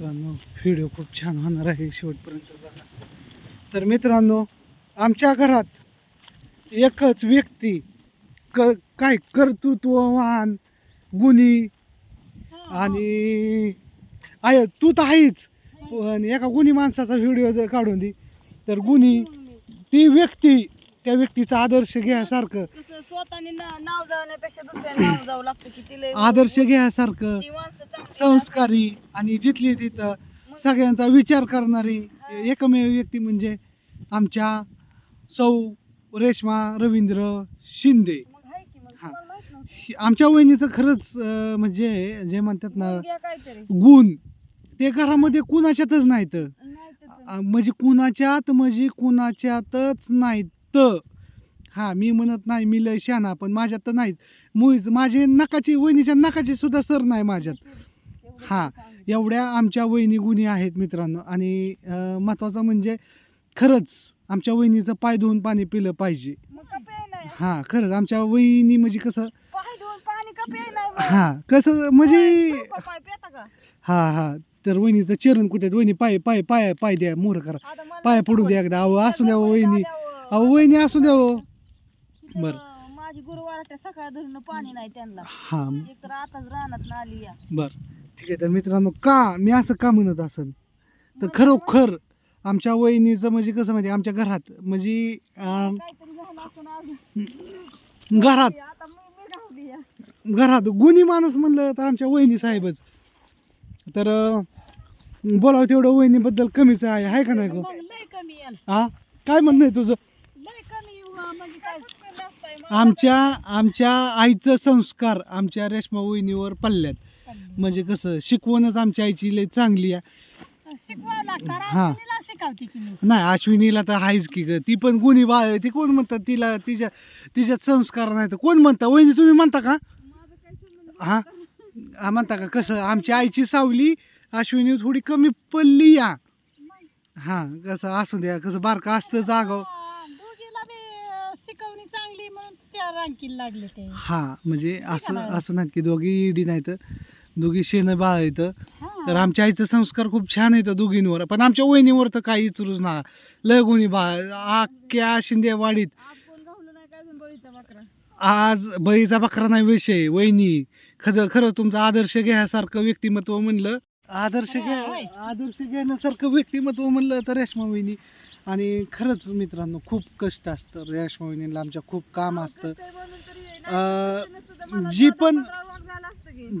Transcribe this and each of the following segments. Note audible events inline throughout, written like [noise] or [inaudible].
मित्रांनो व्हिडिओ खूप छान होणार आहे शेवटपर्यंत बघा. तर मित्रांनो आमच्या घरात एकच व्यक्ती क काय कर्तृत्ववान गुणी आणि आहे तू तर आहेच पण एका गुणी माणसाचा व्हिडिओ जर काढून दे तर गुणी ती व्यक्ती त्या व्यक्तीचा आदर्श घ्यासारखं स्वतःने ना- नाव जाण्यापेक्षा दुसऱ्या नाव जावं लागतं की तिला आदर्श घ्यासारखं ती माणसं चांगली संस्कारी आणि जिथली तिथं सगळ्यांचा विचार करणारी एकमेव व्यक्ती म्हणजे आमच्या सौ रेश्मा रवींद्र शिंदे मग आहे की मग हा. तुम्हाला माहीत नव्हतं. हि- आमच्या वहिनीचं खरंच अं, म्हणजे जे म्हणतात ना काहीतरी गुण ते घरामध्ये कुणाच्यातच नाहीत नाही त्याचं. अं, म्हणजे कुणाच्यात म्हणजे कुणाच्यातच नाहीत हा मी म्हणत नाही मी लय शहाणा पण माझ्यात तर नाहीत मुळीच माझे नकाची वहिनीच्या नकाची सुद्धा सर नाही माझ्यात. हा. एवढ्या आमच्या वहिनी गुणी आहेत मित्रांनो. आणि महत्त्वाचं म्हणजे खरंच आमच्या वहिनीचं पाय धुवून पाणी पिलं पाहिजे. हां खरंच आमच्या वहिनी म्हणजे कसं? हां कसं म्हणजे हां हां तर वहिनीचं चरण कुठे? वहिनी पाय पाय पाय पाय द्या मोर करा. पाय पडू द्या एकदा. अहो असू द्या हो वहिनी. अहो वहिनी असू द्या बरं. माझी गुरुवार सकाळ धरून पाणी नाही त्यांना. हां. एक तर आताच रानात ना आली या. बर. ठीक आहे तर मित्रांनो का मी असं का म्हणत असन? तर खरोखर आमच्या वहिनीचं म्हणजे कसं माहिती आमच्या घरात म्हणजे अं, काहीतरी झालं असं अजून. घरात. आता मी मी राहू या. घरात गुणी माणूस म्हणलं तर आमच्या वहिनी साहेबच. तर अं, बोलावं तेवढं वहिनीबद्दल कमीच आहे आहे का नाही गो? मग लय कमी हा? काय म्हणणं आहे तुझं लय कमी येऊ, हा, म्हणजे काय नसतंय मग. आमच्या आमच्या आईचं संस्कार आमच्या रेश्मा वहिनीवर पडल्यात. म्हणजे कसं शिकवणच आमच्या आईची लय चांगली आहे. शिकवावं लागतं हा. राशिनीला शिकवते की मी. नाही अश्विनीला तर आहेच की ग. ती पण गुणी बा ती कोण म्हणतात तिला तिच्या तिच्यात संस्कार नाही तर कोण म्हणता? वहिनी तुम्ही म्हणता का? हा? हा, म्हणता का? कसं आमची आईची सावली अश्विनी थोडी कमी पडली या. हा कसं असू द्या कसं बारका असतं जागाव हा, दोघीला बी अं, शिकवणी चांगली रांकीला लागले ते. हा म्हणजे असं नाही? असं नाही की दोघी इडी नाहीत. दोघी शेण बाळ येतं. तर आमच्या आईचं संस्कार खूप छान येतं दोघींवर. पण आमच्या वहिनीवर तर काही विचारूच ना लय गुणी बा अख्ख्या शिंदेवाडीत नाही आज बळीचा बकरा नाही विषय वहिनी. खरं खरं तुमचं आदर्श घ्यासारखं व्यक्तिमत्व म्हणलं. आदर्श घ्या. आदर्श घेण्यासारखं व्यक्तिमत्व म्हणलं तर रेश्मा वहिनी. आणि खरंच मित्रांनो खूप कष्ट असतं. रेश्मा वहिनीला आमच्या खूप काम असतं. अं, जी पण-.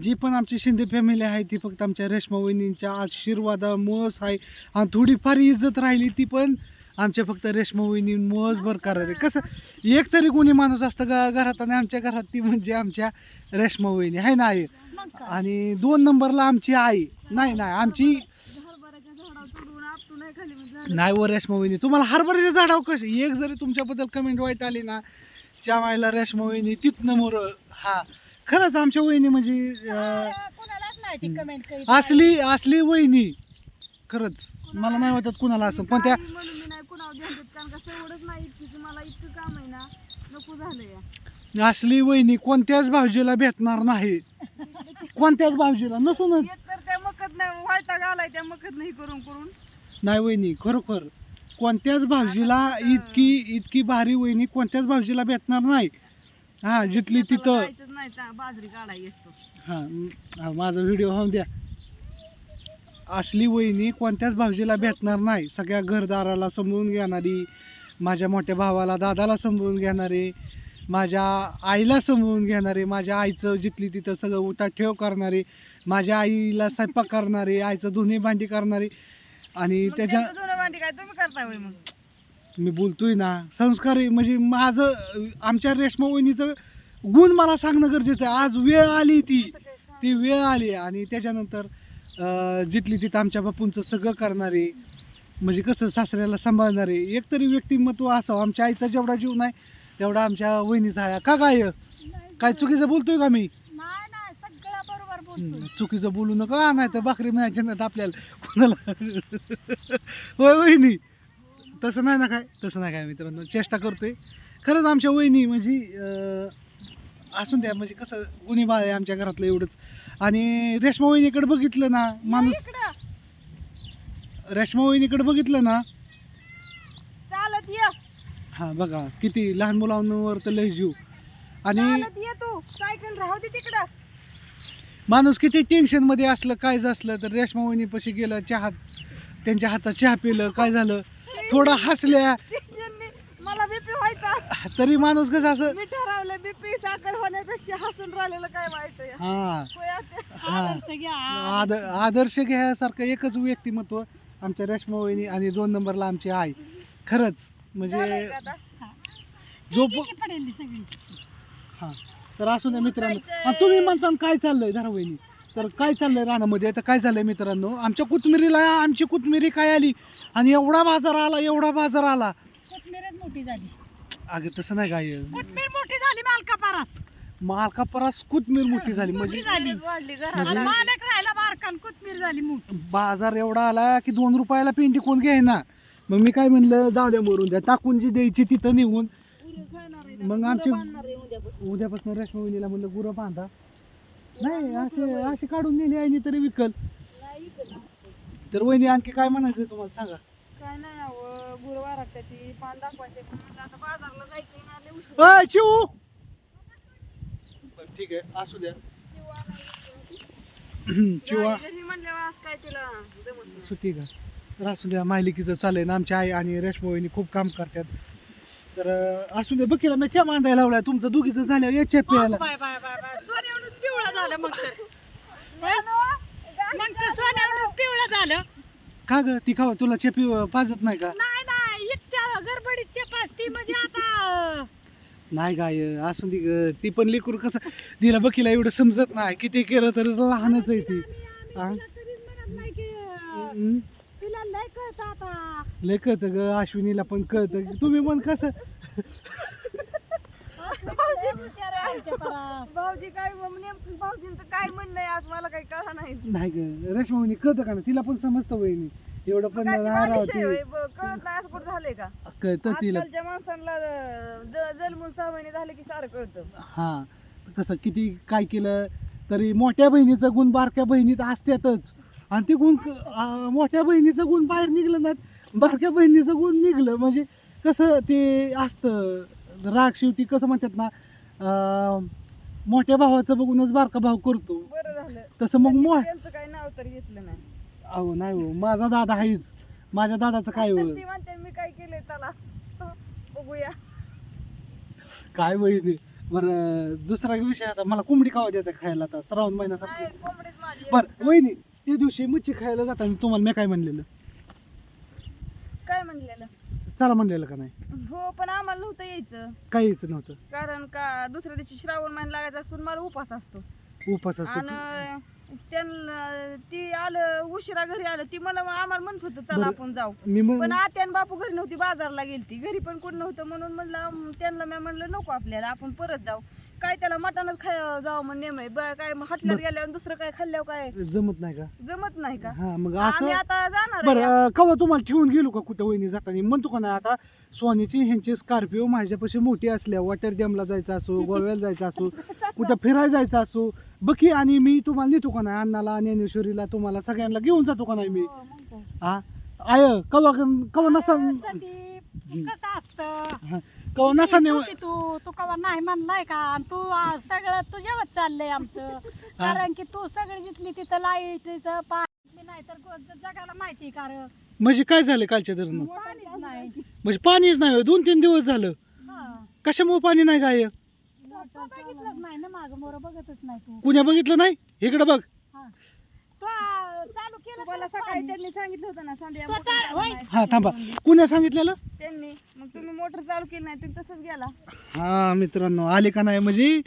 जी पण आमची शिंदे फॅमिली आहे ती फक्त आमच्या रेश्मा वहिनींच्या आशीर्वादामुळंच आहे. आणि थोडीफार इज्जत राहिली ती पण आमच्या फक्त रेश्मा वहिनीमुळंच बरकरार आहे कसं एक तरी कोणी माणूस असतं का घरात आणि आमच्या घरात ती म्हणजे आमच्या रेश्मा वहिनी आहे ना आई? मग काय? आणि दोन नंबरला आमची आई. नाही नाही आमची हरभऱ्याच्या झाडावर तुडवून आपटून नाही खाली मग झालं. नाही वर रेश्मा वहिनी. तुम्हाला हरभऱ्याच्या झाडावर कशी? एक जरी तुमच्याबद्दल कमेंट वाईट आली ना च्या रेश्मा वहिनी तिथनं मोर. हा. खरंच आमच्या वहिनी म्हणजे अं, असली असली वहिनी. खरंच. मला नाही वाटत कुणाला असं. पण त्या काही म्हणून मी नाही कुणावर ध्यान देत. कारण का सवडच नाही इतकीच मला इतकं काम आहे ना नको झालं या. असली वहिनी कोणत्याच भाऊजीला भेटणार नाही. कोणत्याच भाऊजीला. नसूनच. एक तर त्या मकत नाही व्हायचा घालाय त्या मकत नाही करून करून. नाही वहिनी खरोखर. कोणत्याच भाऊजीला इतकी इतकी भारी वहिनी कोणत्याच भाऊजीला भेटणार नाही. हा जिथली तिथं जायचंच नाही चा- बाजरी काढायची असतो. हा म- हा, माझा व्हिडिओ होऊन द्या. असली वहिनी कोणत्याच भाऊजीला भेटणार नाही. सगळ्या घरदाराला समजून घेणारी माझ्या मोठ्या भावाला दादाला समजून घेणारी माझ्या आईला समजून घेणारे माझ्या आईचं जिथली तिथं सगळं उठा ठेव करणारे माझ्या आईला स्वयंपाक करणारे आईचं धुणे भांडी करणारे आणि मग त्याच्या त्यांचं धुणं भांडी काय तुम्ही करताय होय मग? मी बोलतोय ना संस्कारी म्हणजे माझं आमच्या रेश्मा वहिनीचं गुण मला सांगणं गरजेचं आहे. आज वेळ आली ती. ती वेळ आली आणि त्याच्यानंतर अं, जिथली तिथं आमच्या बापूंचं सगळं करणारे म्हणजे कसं सासऱ्याला सांभाळणारे एकतरी व्यक्तिमत्व असावं. आमच्या आईचा जेवढा जीव नाही तेवढा आमच्या वहिनीचा आहे. का काय काय चुकीचं बोलतोय का मी नाही नाही सगळं बरोबर बोलतो हम्म, चुकीचं बोलू नका. नाही तर भाकरी मिळायची नाही आपल्याला. कोणाला? होय वहिनी. तसं नाही ना काय? तसं नाही काय मित्रांनो. चेष्टा करतोय. खरंच आमच्या वहिनी म्हणजे असून द्या म्हणजे कसं गुन्हेबाळ आहे आमच्या घरातलं एवढंच. आणि रेश्मा वहिनीकडे बघितलं ना माणूस रेशमा वहिनीकडे बघितलं ना चालत ये. हा बघा किती लहान मुलांवर तर लय जीव. आणि चालत ये तू. सायकल राहू दे तिकडं. माणूस किती टेन्शनमध्ये असलं काय असलं तर रेशमा वहिनीपाशी गेलं चहा त्यांच्या हातात चहा पिलं काय झालं? थोडं हसल्या. मला बीपी व्हायचा. तरी माणूस कसं असं मी ठरवलं बीपी साखर होण्यापेक्षा हसून राहिलेलं काय वाईट आहे? हा. होय. हा. आदर्श घ्या आद आदर्श. घ्यासारखं एकच व्यक्तिमत्व आमच्या रेशमा वहिनी आणि दोन नंबरला आमची आई. खरंच म्हणजे का आता? जो हा. तर असू द्या मित्रांनो. आणि तुम्ही म्हणता काय चाललंय धरा वहिनी तर काय चाललंय रानामध्ये? आता काय झालंय मित्रांनो? आमच्या कोथमिरीला आमची कोथमिरी काय आली? आणि एवढा बाजार आला एवढा बाजार आला. कोथमीरच मोठी झाली. अगं तसं नाही काय. कोथमीर मोठी झाली मालका पारास मालका परास कोथमीर मोठी झाली. म्हणजे झाली. वाढली म्हणजे? घराला मालक राहिला बारकान कोथमीर झाली मोठी. बाजार एवढा आला की दोन रुपयाला पेंटी कोण घ्यायना मग मी काय म्हणलं जाऊ द्या मरून द्या. टाकून जी द्यायची तिथं निघून. मग आमची उद्यापासून रेशमा वहिनीला म्हणलं गुरं बांधा. नाही असे असे काढून नेली आईने तरी विकल. तर वहिनी आणखी काय म्हणायचं तुम्हाला सांगा? काय नाही अहो गुरुवार ती पान दाखवायचे पण म्हणलं आता बाजारला जायचं ना लय उशीर अय शिवू! बरं, ठीक आहे असू द्या. चिवा गाडी घरी म्हणल्यावर आज काय तिला जमत नाही. सुट्टी का? तर असू द्या माहिलिकीचं चाललंय ना आमची आई आणि रेशमा वहिनी खूप काम करतात. तर असू द्या बघितलं मी च्या मांडायला लावलाय. तुमचं दोघीचं झालं या च्या प्यायला. Bye bye bye bye. सोन्यावरून पिवळं झालं मग तर. मग तर सोन्यावरून पिवळं झालं. का ग? ती खावा तुला चेपी पाजत नाही का? नाही नाही. इतक्या गडबडीत चपासती म्हणजे आता. नाही गाय असून ती ग. ती पण लेकरू कसं तिला बकीला एवढं समजत नाही. किती केलं तर लहानच आहे ती. हा? म्हणत नाही की अं, हम्म. लय कळतं आता. लय कळतं ग अश्विनीला पण कळतं. तुम्ही पण कसं. भाऊजी काय नेमकं भाऊजींचं काय म्हणणं आहे आज? मला काही कळा नाही. नाही ग रेशमा कळतं का ना तिला पण समजतं वहिनी. एवढं पण कळत नाही असं कुठं झालंय का? कळतं तिला. माणसांना जन्मून सहा महिने झाले की सारं कळतं. हा कसं किती काय केलं तरी मोठ्या बहिणीचं गुण बारक्या बहिणीत असतातच आणि ते गुण मोठ्या बहिणीचं गुण बाहेर निघलं ना बारक्या बहिणीचं गुण निघलं. म्हणजे कसं ते असतं राग शेवटी कसं म्हणतात ना मोठ्या भावाचं बघूनच बारका भाव करतो. बरं झालं. तसं मग मो काही नाव तर घेतलं नाही. अहो नाही हो. माझा दादा आहेच माझ्या दादाचं काय तर हो ती म्हणते मी काय केलंय त्याला? बघूया. काय बहिणी बरं दुसरा विषय आता. मला कोंबडी खावा देते खायला आता. श्रावण महिना संपला. बर वहिनी त्या दिवशी मच्छी खायला जाताना तुम्हाला मी काय म्हणलेलं? काय म्हणलेलं? चला म्हणलेलं का नाही? हो पण आम्हाला नव्हतं यायचं. काही यायचं नव्हतं. कारण का दुसऱ्या दिवशी श्रावण महिना लागायचा असतो मला उपास असतो. उपास असतो आणि त्यांना ती आलं उशिरा घरी आलं ती मला आम्हाला म्हणत होतं चला बरं. आपण जाऊ. मी पण आत्या आणि बापू घरी नव्हती बाजारला गेलती. घरी पण कोण नव्हतं म्हणून म्हणलं त्यांना मी म्हणलं नको आपल्याला आपण परत जाऊ. काय त्याला मटणच खाय जावं म्हणून नेम आहे ब- काय हटल्यात बरं. गेल्यावर दुसरं काय खाल्ल्यावर काय? जमत नाही का? जमत नाही का? हा मग आम्ही असं आता जाणार बरं आहे. कवा तुम्हाला ठेवून गेलो का कुठं वहिनी जाताना? म्हणतो का नाही आता सोनीची ह्यांची स्कॉर्पिओ माझ्यापाशी मोठी असल्या वॉटर डॅमला जायचं असो [laughs] गोव्याला जायचं असो [laughs] कुठं फिरायला जायचं असो बकी आणि मी तुम्हाला नेतो का नाही? अण्णाला ज्ञानेश्वरीला तुम्हाला सगळ्यांना घेऊन जातो का नाही मी? हो, मग काय. हा? आय कवा कवा नसा साठी कसं असतं? कवा नसा तू नेव की तू तू कवा नाही म्हणलाय का? आणि तू आ, सगळं तुझ्यावरच चाललंय आमचं. [laughs] कारण की तू सगळी जिथली तिथं लाईटीचं पाणी नाही तर जगाला माहिती कारण. म्हणजे काय झालं कालच्या धरणं पाणीच नाही. म्हणजे पाणीच नाही होय. दोन तीन दिवस झालं. हा. कशामुळे पाणी नाही काय तू बघितलंच नाही ना माग मोर बघतच नाही तू. कुण्या बघितलं नाही? इकडे बघ. तुम्हाला तरच सकाळी पाणी. त्यांनी सांगितलं होतं ना संध्या तो मोटर चा- चालू होय. नाही. हा थांबा. कुण्या सांगितलेलं? त्यांनी. मग तुम्ही मोटर चालू केली नाही तुम्ही तसंच गेला. हा मित्रांनो आले का नाही म्हणजे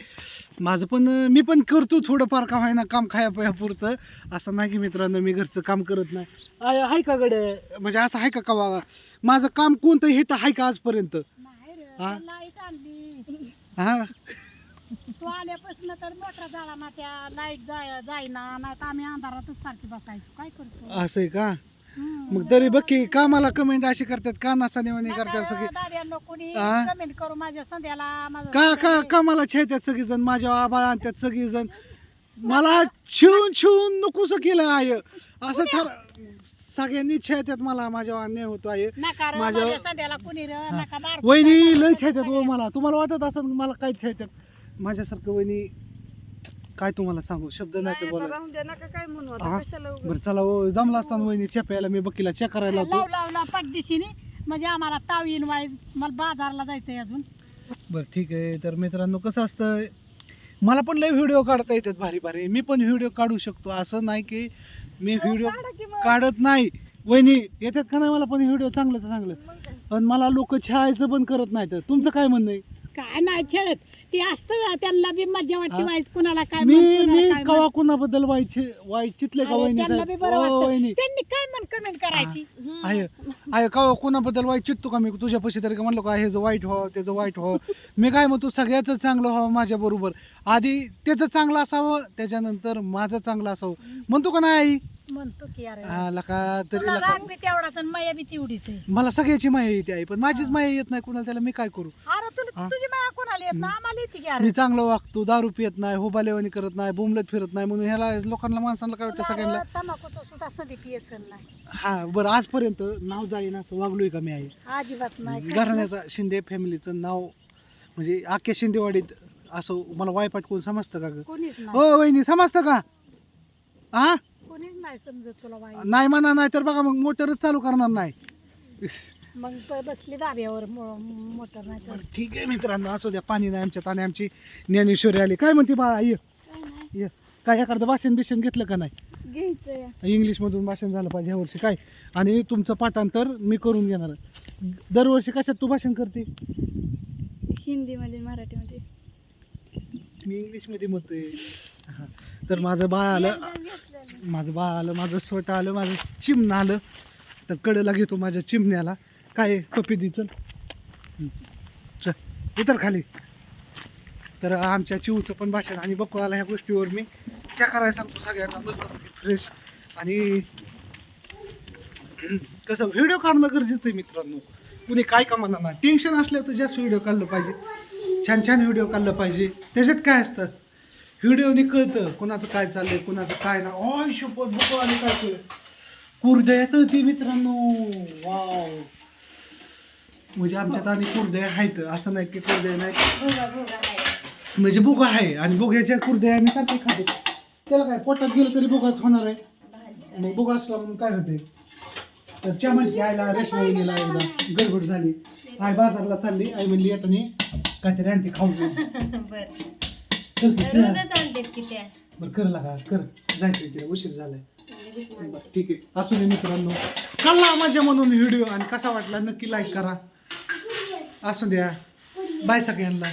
माझं पण मी पण करतो थोडंफार का ना काम खाया पुरतं. असं नाही की मित्रांनो मी घरचं काम करत नाही. आय आहे का गडे म्हणजे असं आहे का कवा माझं काम कोणतं हे तर आहे का आजपर्यंत? नाही रे, हा? लाइट आणली. हा? तू आल्यापासून तर मोठा झाला ना त्या लाइट जाय जायना नाही तर आम्ही अंधारातच सारखी बसायचो. काय करतो? असं आहे का? हम्म. मग तरी बघ की कामाला कमेंट अशी करतात का नसा नेवाने करतात सगळे? दाद्यांनो कोणी हा? कमेंट करू माझ्या संध्याला माझं का का कामाला छेतात सगळेजण? माझ्या आबा आणतात सगळेजण. मला छिवून छिवून नकोस केलं आहे. असं ठर सगळ्यांनी छेत्यात मला. माझ्या अन्याय होतो आहे. नका रे, माझ्या- माझ्या सध्याला कुणी रे. नका दार वहिनी लय छेत्यात हो मला. तुम्हाला वाटत असं मला काय छेत्यात माझ्यासारखं वहिनी काय तुम्हाला सांगू? शब्द नाही ते नाही, बोला आता राहून द्या नका काय म्हणू हा? आता कशाला उगाच. बरं चला हो जमला असताना वहिनी चेपायला मी बकीला चेक करायला लाव लावतो. लावला पटदिशीने म्हणजे आम्हाला ताव येईन वाय मला बाजारला जायचंय अजून. बरं ठीक आहे. तर मित्रांनो कसं असतं मला पण लय व्हिडिओ काढता येतात भारी भारी. मी पण व्हिडिओ काढू शकतो. असं नाही की मी व्हिडिओ काढा की मग. काढत नाही. वहिनी येतात का नाही मला पण व्हिडिओ चांगलं चांगलं. मग काय? पण मला लोक छायचं पण करत नाहीत. तुमचं काय म्हणणं आहे? काय नाही खेळत. ते असतं त्यांना बी मज्जा वाटते हा? वाईट कुणाला काय मी म्हण, कुणाला मी कवा. कुणाबद्दल वाईट वाईट चितले का वहिनी त्यांना बी साहेब बरं ओ, वाटतं. वहिनी. त्यांनी काय म्हण कमेंट करायची? हम्म. आहे आहे कवा कुणाबद्दल वाईट चित्तो का? मी तुझ्या पैसे तरी का म्हणलो का ह्याचं वाईट व्हावं त्याचं वाईट व्हावं. मी काय म्हणतो सगळ्याच चांगलं व्हावं माझ्या बरोबर. आधी त्याचं चांगलं असावं त्याच्यानंतर माझं चांगलं असावं. म्हणतो का नाही आई? म्हणतो की अरे. हा, लका तरी तुला लका. राग बी तेवढाच आणि माया बी तेवढीच आहे. मला सगळ्याची माया येते आई. पण माझीच माया येत नाही कुणाला त्याला मी काय करू? अरे हा? तुझी माया कोणाला येत ना आम्हाला येते की अरे. मी चांगलं वागतो दारू पियत नाही होबालेवानी करत नाही बोंबलत फिरत नाही म्हणून ह्याला लोकांना माणसांना काय वाटतं सगळ्यांना? सुद्धा नाही. हा बरं आजपर्यंत नाव जाईन असं वागलोय का मी आई? अजिबात नाही घराण्याचा शिंदे फॅमिलीचं नाव म्हणजे अख्ख्या शिंदेवाडीत असं मला वायपाट कोण समजतं का ग? कोणीच नाही. हो वहिनी समजतं का? हा कोणीच नाही समजत तुला बाई. नाही म्हणा नाही तर बघा मग मोटरच चालू करणार नाही. मग प- बसली दाब्यावर मो- मोटर नाही चालत. ठीक आहे मित्रांनो असू द्या पाणी नाही आमच्यात आणि आमची ज्ञानेश्वरी आली. काय म्हणते बाळा ये. काय नाही. ये. काय एखादं भाषण बिषण घेतलं का नाही? घ्यायचंय. इंग्लिशमधून भाषण झालं पाहिजे ह्या वर्षी. काय? आणि तुमचं पाठांतर मी करून घेणार. दरवर्षी कशात तू भाषण करते? हिंदीमध्ये मराठीमध्ये. मी इंग्लिशमध्ये म्हणतोय. हा. तर माझं बाळ आलं. माझं बाळ आलं माझं स्वट आलं माझं चिमणं आलं. तर कडेला घेतो माझ्या चिमण्याला. काय पपी दे चल. चल इतर खाली. तर आमच्या चिवचं पण भाषण आणि बघू आला ह्या गोष्टीवर मी च्या करायला सांगतो सगळ्यांना मस्तपैकी फ्रेश आणि कसं व्हिडिओ काढणं गरजेचं आहे मित्रांनो. कुणी काय का म्हणा ना टेन्शन असल्यावर तर जास्त व्हिडिओ काढलं पाहिजे. छान छान व्हिडिओ काढलं पाहिजे. त्याच्यात काय असतं? व्हिडिओने कळतं कुणाचं काय चाललंय कुणाचं काय ना ऑय शपथ बघू आले काय कळ कुर्द्या येतं ती मित्रांनो. वाव म्हणजे आमच्यात आणि कुरड्या आहेत असं नाही की कुरड्या नाही. म्हणजे बुगा आहे आणि बुग्याच्या कुरड्या आम्ही सारखे खातो. त्याला काय पोटात गेलं तरी बुगाच होणार आहे. मग बुगा असला म्हणून काय होते तर चमन यायला रेशमा वहिनीला एकदा गडबड झाली. आई बाजारला चालली आई म्हणली येताना काहीतरी आणते खाऊ. चल की. [laughs] बरं कर लागा कर. जायचं तिला उशीर झालाय. बरं, ठीक आहे. असू दे मित्रांनो. कल्ला माझ्या म्हणून व्हिडिओ आणि कसा वाटला नक्की लाईक करा. असू द्या. बाय सगळ्यांना.